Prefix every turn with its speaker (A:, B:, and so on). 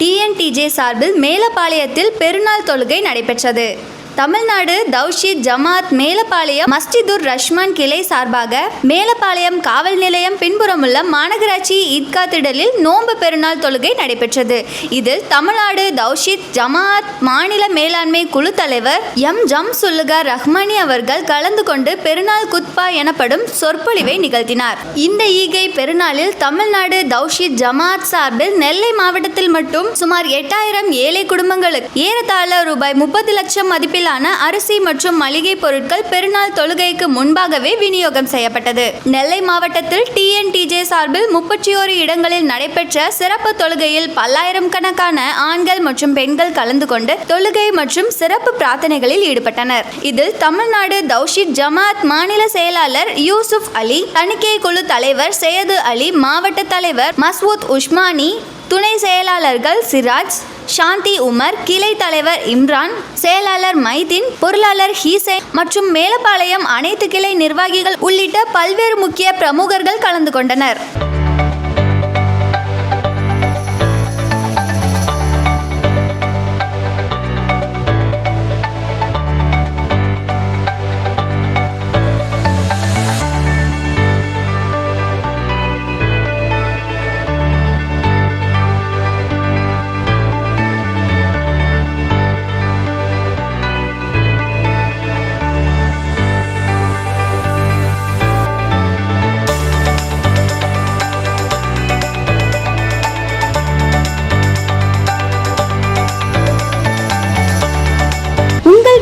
A: TNTJ சார்பில் மேலப்பாளையத்தில் பெருநாள் தொழுகை நடைபெற்றது. தமிழ்நாடு தௌஷித் ஜமாத் மேலப்பாளையம் மஸ்ஜிதுர் ரஷ்மான் கிளை சார்பாக மேலப்பாளையம் காவல் நிலையம் பின்புறமுள்ள மாநகராட்சி ஈத்கா திடலில் நோன்பு பெருநாள் தொழுகை நடைபெற்றது. இதில் தமிழ்நாடு தௌஷித் ஜமாத் மாநில மேலாண்மை குழு தலைவர் எம். ஜம் சுல்லுகா ரஹ்மானி அவர்கள் கலந்து கொண்டு பெருநாள் குத்பா எனப்படும் சொற்பொழிவை நிகழ்த்தினார். இந்த ஈகை பெருநாளில் தமிழ்நாடு தௌஷித் ஜமாத் சார்பில் நெல்லை மாவட்டத்தில் மட்டும் சுமார் எட்டாயிரம் ஏழை குடும்பங்களுக்கு ஏறத்தாழ ரூபாய் முப்பது லட்சம் மதிப்பில் அளவிலான அரிசி மற்றும் மளிகை பொருட்கள் பெருநாள் தொழுகைக்கு முன்பாகவே விநியோகம் செய்யப்பட்டது. நெல்லை மாவட்டத்தில் டிஎன்டிஜே சார்பில் முப்பத்தி ஓரு இடங்களில் நடைபெற்ற சிறப்பு தொழுகையில் பல்லாயிரம் கணக்கான ஆண்கள் மற்றும் பெண்கள் கலந்து கொண்டு தொழுகை மற்றும் சிறப்பு பிரார்த்தனைகளில் ஈடுபட்டனர். இதில் தமிழ்நாடு தௌஷித் ஜமாத் மாநில செயலாளர் யூசுப் அலி தணிக்கை குழு தலைவர் சையது அலி மாவட்ட தலைவர் மஸ்வூத் உஸ்மானி துணை செயலாளர்கள் சிராஜ் சாந்தி உமர் கிளை தலைவர் இம்ரான் செயலாளர் மைதீன் பொருளாளர் ஹீசை மற்றும் மேலப்பாளையம் அனைத்து கிளை நிர்வாகிகள் உள்ளிட்ட பல்வேறு முக்கிய பிரமுகர்கள் கலந்து கொண்டனர்.